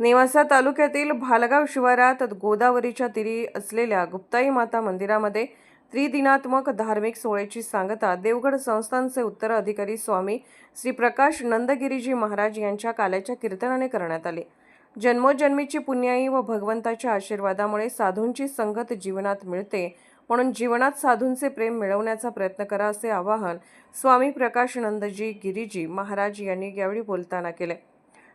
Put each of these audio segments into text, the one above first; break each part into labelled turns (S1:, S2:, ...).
S1: नेवासा तालुक्यातील भालगाव शिवारात गोदावरीच्या तीरी असलेल्या गुप्ताई माता मंदिरामध्ये त्रिदिनात्मक धार्मिक सोहळ्याची सांगता देवगड संस्थानचे उत्तर अधिकारी स्वामी श्री प्रकाश नंदगिरीजी महाराज यांच्या काल्याच्या कीर्तनाने करण्यात आले. जन्मोजन्मीची पुण्याई व भगवंताच्या आशीर्वादामुळे साधूंची संगत जीवनात मिळते म्हणून जीवनात साधूंचे प्रेम मिळवण्याचा प्रयत्न करा असे आवाहन स्वामी प्रकाशनंदजी गिरीजी महाराज यांनी यावेळी बोलताना केले.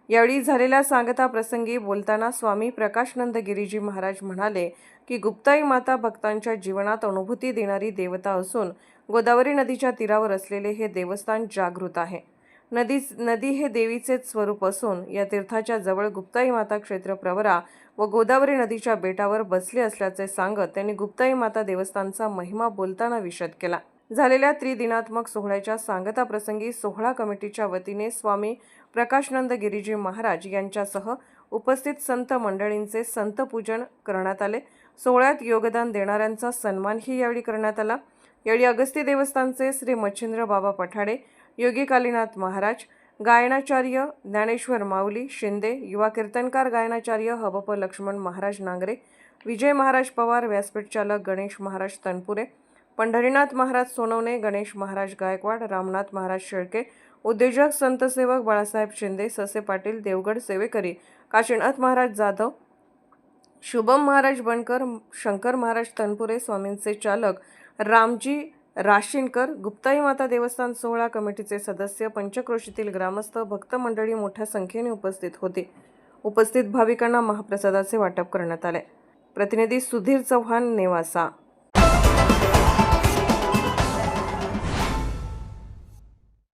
S1: यावेळी झालेल्या सांगता प्रसंगी बोलताना स्वामी प्रकाशनंद गिरीजी महाराज म्हणाले की गुप्ताई माता भक्तांच्या जीवनात अनुभूती देणारी देवता असून गोदावरी नदीच्या तीरावर असलेले हे देवस्थान जागृत आहे. नदी नदी हे देवीचेच स्वरूप असून या तीर्थाच्या जवळ गुप्ताई माता क्षेत्र प्रवरा व गोदावरी नदीच्या बेटावर बसले असल्याचे सांगत त्यांनी गुप्ताई माता देवस्थानचा महिमा बोलताना विशद केला. झालेल्या त्रिदिनात्मक सोहळ्याच्या सांगता प्रसंगी सोहळा कमिटीच्या वतीने स्वामी प्रकाशनंद गिरीजी महाराज यांच्यासह उपस्थित संत मंडळींचे संत पूजन करण्यात आले. सोहळ्यात योगदान देणाऱ्यांचा सन्मानही यावेळी करण्यात आला. यावेळी अगस्ती देवस्थानचे श्री मच्छिंद्र बाबा पठाडे योगी कालीनाथ महाराज गायनाचार्य ज्ञानेश्वर माऊली शिंदे युवा कीर्तनकार गायनाचार्य हबप लक्ष्मण महाराज नांगरे विजय महाराज पवार व्यासपीठ चालक गणेश महाराज तनपुरे पंढरीनाथ महाराज सोनवणे गणेश महाराज गायकवाड रामनाथ महाराज शेळके उद्योजक संतसेवक बाळासाहेब शिंदे ससे पाटील देवगड सेवेकरी काशीनाथ महाराज जाधव शुभम महाराज बनकर शंकर महाराज तनपुरे स्वामींचे चालक रामजी राशीनकर गुप्ताई माता देवस्थान सोहळा कमिटीचे सदस्य पंचक्रोशीतील ग्रामस्थ भक्त मंडळी मोठ्या संख्येने उपस्थित होते. उपस्थित भाविकांना महाप्रसादाचे वाटप करण्यात आले. प्रतिनिधी सुधीर चव्हाण नेवासा